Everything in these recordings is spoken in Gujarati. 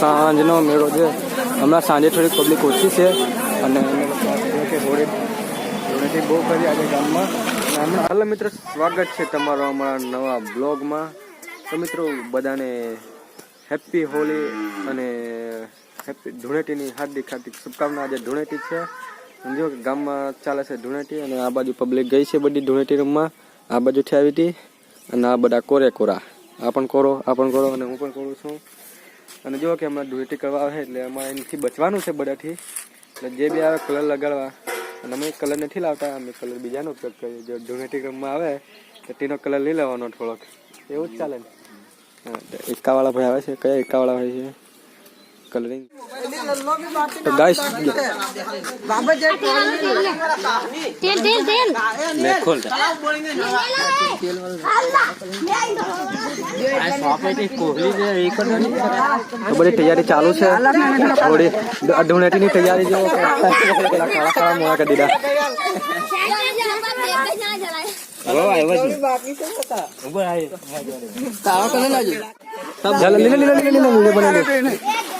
સાંજનો મેળો છે. હમણાં સાંજે થોડીક પબ્લિક ઓછી છે અને હોળીથી બહુ કરી આજે ગામમાં હમણાં હાલ મિત્રો, સ્વાગત છે તમારો અમારા નવા બ્લોગમાં. તો મિત્રો, બધાને હેપી હોળી અને હેપી ધૂળેટીની હાર્દિક હાર્દિક શુભકામના. આજે ધૂળેટી છે. જો કે ગામમાં ચાલે છે ધૂળેટી અને આ બાજુ પબ્લિક ગઈ છે બધી ધૂળેટી રૂમમાં આ બાજુથી આવી હતી અને આ બધા કોરે કોરા. આ પણ કરો, આ પણ કરો અને હું પણ કરું છું. અને જો કે હમણાં ડ્યુટી કરવા આવે એટલે અમારે એનાથી બચવાનું છે બધાથી. એટલે જે બી આવે કલર લગાડવા. અને અમે કલર નથી લાવતા, અમે કલર બીજાનો ઉપયોગ કરીએ. જો ડ્યુનેટી રમવા આવે, તો તેનો કલર લઈ લેવાનો થોડોક. એવું જ ચાલે ને. હા એકાવાળા ભાઈ આવે છે. કયા એકાવાળા ભાઈ છે? કલરિંગ તો ગાઈસ તેલ તેલ તેલ લે ખોલ તો બધી તૈયારી ચાલુ છે થોડી ધૂળેટીની તૈયારી જો કાળા કાળા મોડા કરી દીધા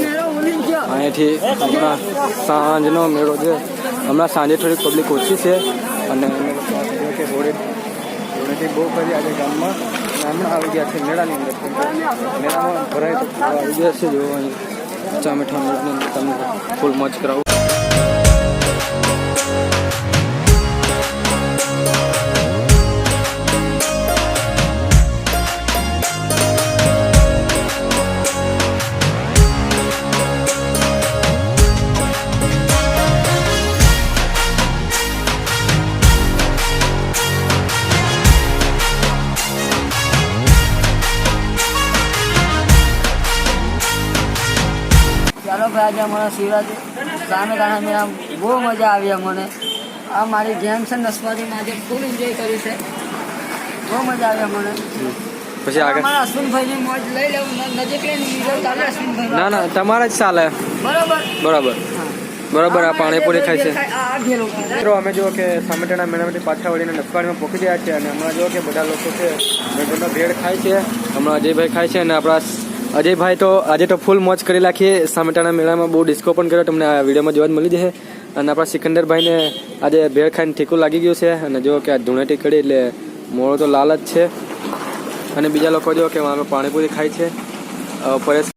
અહીંયાથી હમણાં સાંજનો મેળો છે. હમણાં સાંજે થોડીક પબ્લિક ઓછી છે. અને હોળીથી બહુ કરી આજે ગામમાં. હમણાં આવી ગયા છે, મેળાની અંદર મેળામાં ભરાય તો આવી ગયા છે જો અહીં ચામેઠા મેળાની તમને ફૂલ મોજ કરાવું. ચાલો મને શિવરાજ સામે કારણે મેળા બહુ મજા આવી અમને આ મારી ગેમ છે નસવાદીમાં આજે ફૂલ એન્જોય કરી છે. બહુ મજા આવી અમને પછી આગળ? અમારા અશ્વિનભાઈની મોજ લઈ લેવું નજીક લઈને બીજો ચાલે અશ્વિનભાઈ ના ના તમારે જ ચાલે. બરાબર. બરાબર. બરાબર આ પાણીપુરી ખાય છે. મિત્રો અમે જો કે સામેટાના મેળામાંથી પાછા વળીને નસવાડીમાં પહોંચી ગયા છે અને હમણાં જો કે બધા લોકો છે ભેળ ખાય છે હમણાં અજયભાઈ ખાય છે અને આપણા અજયભાઈ, તો આજે તો ફૂલ મોજ કરી રાખીએ સામેટાના મેળામાં બહુ ડિસ્કો પણ કર્યો. તમને આ વિડીયોમાં જોવા મળી જશે. અને આપણા સિકંદરભાઈને આજે ભેળ ખાઈને ઠીકું લાગી ગયું છે. અને જો કે આ ધૂણેટી કરી એટલે મોડો તો લાલ જ છે. અને બીજા લોકો જો કે આમાં પાણીપુરી ખાય છે. પરેશ